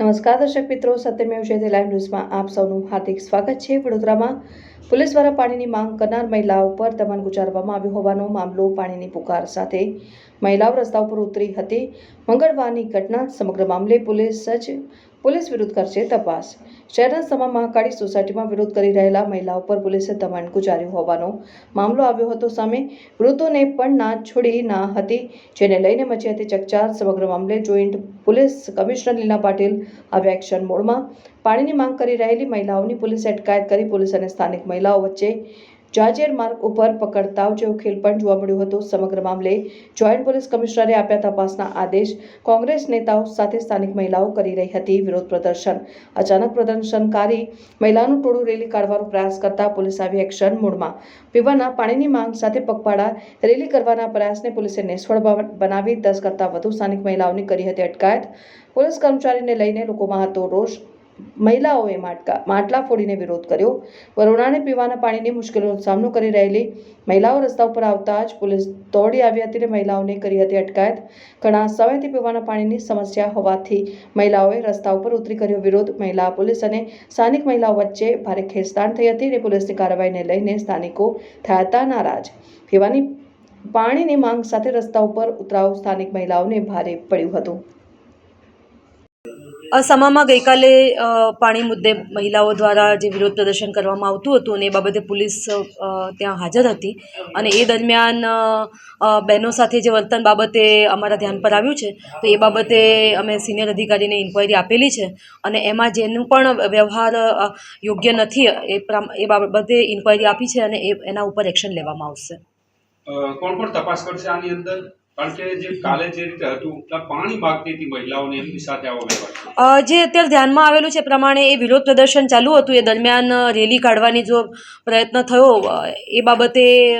નમસ્કાર દર્શક મિત્રો, સત્યમેવ જયતે લાઈવ ન્યૂઝમાં આપ સૌનું હાર્દિક સ્વાગત છે. વડોદરામાં પોલીસ દ્વારા પાણીની માંગ કરનાર મહિલાઓ પર દમન ગુજારવામાં આવ્યો હોવાનો મામલો પાણીની પુકાર સાથે મહિલાઓ રસ્તા ઉપર ઉતરી હતી. મંગળવારની ઘટના સમગ્ર મામલે પોલીસ જ પોલીસ વિરુદ્ધ કરશે તપાસ. શહેરના સમા મહાકાળી સોસાયટીમાં વિરોધ કરી રહેલા મહિલાઓ પર પોલીસે દબાણ ગુજાર્યું હોવાનો મામલો આવ્યો હતો સામે. વૃદ્ધોને પણ ના છોડી ના હતી, જેને લઈને મચી હતી ચકચાર સમગ્ર મામલે જોઈન્ટ પોલીસ કમિશનર લીલા પાટીલ આવ્યા એક્શન મોડમાં. પાણીની માંગ કરી રહેલી મહિલાઓની પોલીસે અટકાયત કરી પોલીસ અને સ્થાનિક મહિલાઓ વચ્ચે જાજેર માર્ગ ઉપર પકડતાવ જેવો ખેલ પણ જોવા મળ્યો હતો. સમગ્ર મામલે જોઈન્ટ પોલીસ કમિશનરે આપ્યા તપાસના આદેશ કોંગ્રેસ નેતાઓ સાથે સ્થાનિક મહિલાઓ કરી રહી હતી. વિરોધ પ્રદર્શન. અચાનક પ્રદર્શનકારી મહિલાનું ટોળું રેલી કાઢવાનો પ્રયાસ કરતા પોલીસ આવી એક્શન મૂળમાં. પીવાના પાણીની માંગ સાથે પગપાળા રેલી કરવાના પ્રયાસને પોલીસે નિષ્ફળ બનાવી દસ કરતાં વધુ સ્થાનિક મહિલાઓની કરી હતી અટકાયત. પોલીસ કર્મચારીને લઈને લોકોમાં હતો રોષ. મહિલાઓએ માટકા માટલા ફોડીને વિરોધ કર્યો. વરુણાને પીવાના પાણીની મુશ્કેલીનો સામનો કરી રહેલી મહિલાઓ રસ્તા ઉપર આવતા જ પોલીસ દોડી આવી હતી અને મહિલાઓને કરી હતી અટકાયત. ઘણા સમયથી પીવાના પાણીની સમસ્યા હોવાથી મહિલાઓએ રસ્તા ઉપર ઉતરી કર્યો વિરોધ. મહિલા પોલીસ અને સ્થાનિક મહિલાઓ વચ્ચે ભારે ખેંચતાણ થઈ હતી અને પોલીસની કાર્યવાહીને લઈને સ્થાનિકો થયા હતા નારાજ. પીવાની પાણીની માંગ સાથે રસ્તા ઉપર ઉતરાવ સ્થાનિક મહિલાઓને ભારે પડ્યું હતું. અસમામાં ગઈકાલે પાણી મુદ્દે મહિલાઓ દ્વારા જે વિરોધ પ્રદર્શન કરવામાં આવતું હતું અને એ બાબતે પોલીસ ત્યાં હાજર હતી અને એ દરમિયાન બહેનો સાથે જે વર્તન બાબતે અમારા ધ્યાન પર આવ્યું છે, તો એ બાબતે અમે સિનિયર અધિકારીને ઇન્ક્વાયરી આપેલી છે અને એમાં જેનું પણ વ્યવહાર યોગ્ય નથી, એ એ બાબતે ઇન્ક્વાયરી આપી છે અને એના ઉપર એક્શન લેવામાં આવશે. કોણ કોણ તપાસ કરશે આની અંદર? જે જે અત્યારે ધ્યાનમાં આવેલું છે પ્રમાણે એ વિરોધ પ્રદર્શન ચાલુ હતું. એ દરમિયાન રેલી કાઢવાની જો પ્રયત્ન થયો એ બાબતે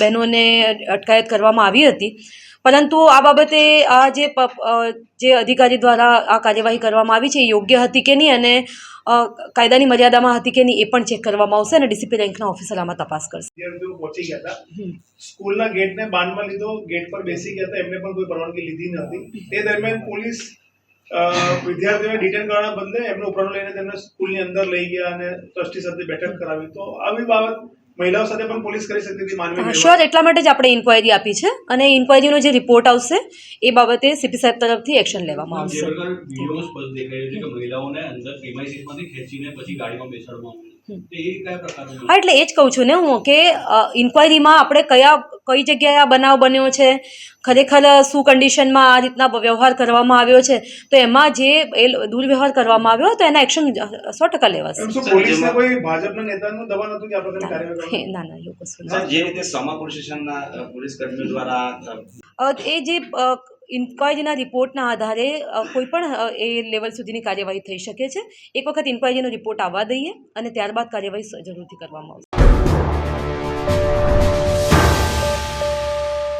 બહેનોને અટકાયત કરવામાં આવી હતી. પરંતુ આ બાબતે આ જે જે અધિકારી દ્વારા આ કાર્યવાહી કરવામાં આવી છે એ યોગ્ય હતી કે નહીં અને કાયદાની મર્યાદામાં હતી કે નહીં એ પણ ચેક કરવામાં આવશે અને ડીસીપી રેન્કના ઓફિસર આમાં તપાસ કરશે. પહોંચી ગયા હતા. સ્કૂલના ગેટને બાંધમાં લીધો ગેટ પર બેસી ગયા હતા એમને પણ કોઈ પરવાનગી લીધી નથી તે દરમિયાન પોલીસ વિદ્યાર્થીઓને ડિટેન કરવાના બદલે એમને ઉપરનું લઈને તેમને સ્કૂલની અંદર લઈ ગયા અને ટ્રસ્ટી સાથે બેઠક કરાવી. તો આવી બાબત મહિલાઓ સાથે પણ પોલીસ કરી શકતી હતી માનવી શ્યોર એટલા માટે જ આપણે ઇન્ક્વાયરી આપી છે અને ઇન્ક્વાયરીનો જે રિપોર્ટ આવશે એ બાબતે સીપી સાહેબ તરફથી એક્શન લેવામાં આવશે. પ્રકાર સ્પષ્ટ દેખાય છે કે મહિલાઓને અંદર પ્રીમાઇસીસમાંથી ખેંચીને પછી ગાડીમાં બેસાડવામાં આવે હમ. તો એ કયા પ્રકારનું હા એટલે એ જ કહું છું ને હું કે ઇન્ક્વાયરીમાં આપણે કયા કઈ જગ્યાએ આ બનાવ બન્યો છે? ખરેખર શું કન્ડિશનમાં આ રીતના વ્યવહાર કરવામાં આવ્યો છે? તો એમાં જે એ દુર્વ્યવહાર કરવામાં આવ્યો તો એના એક્શન સો ટકા લેવાશે. એમ શું પોલીસને કોઈ ભાજપના નેતાનું દબાણ હતું કે આ પ્રકારની કાર્યવાહી કરવા? ના ના એવું કશું જે રીતે સમા પોલીસ સ્ટેશનના અ, પોલીસ કર્મીઓ દ્વારા અ, અ, એ જે ઇન્ક્વાયરીના રિપોર્ટના આધારે કોઈ પણ એ લેવલ સુધીની કાર્યવાહી થઈ શકે છે. એક વખત ઇન્ક્વાયરીનો રિપોર્ટ આવવા દઈએ અને ત્યારબાદ કાર્યવાહી જરૂરથી કરવામાં આવશે.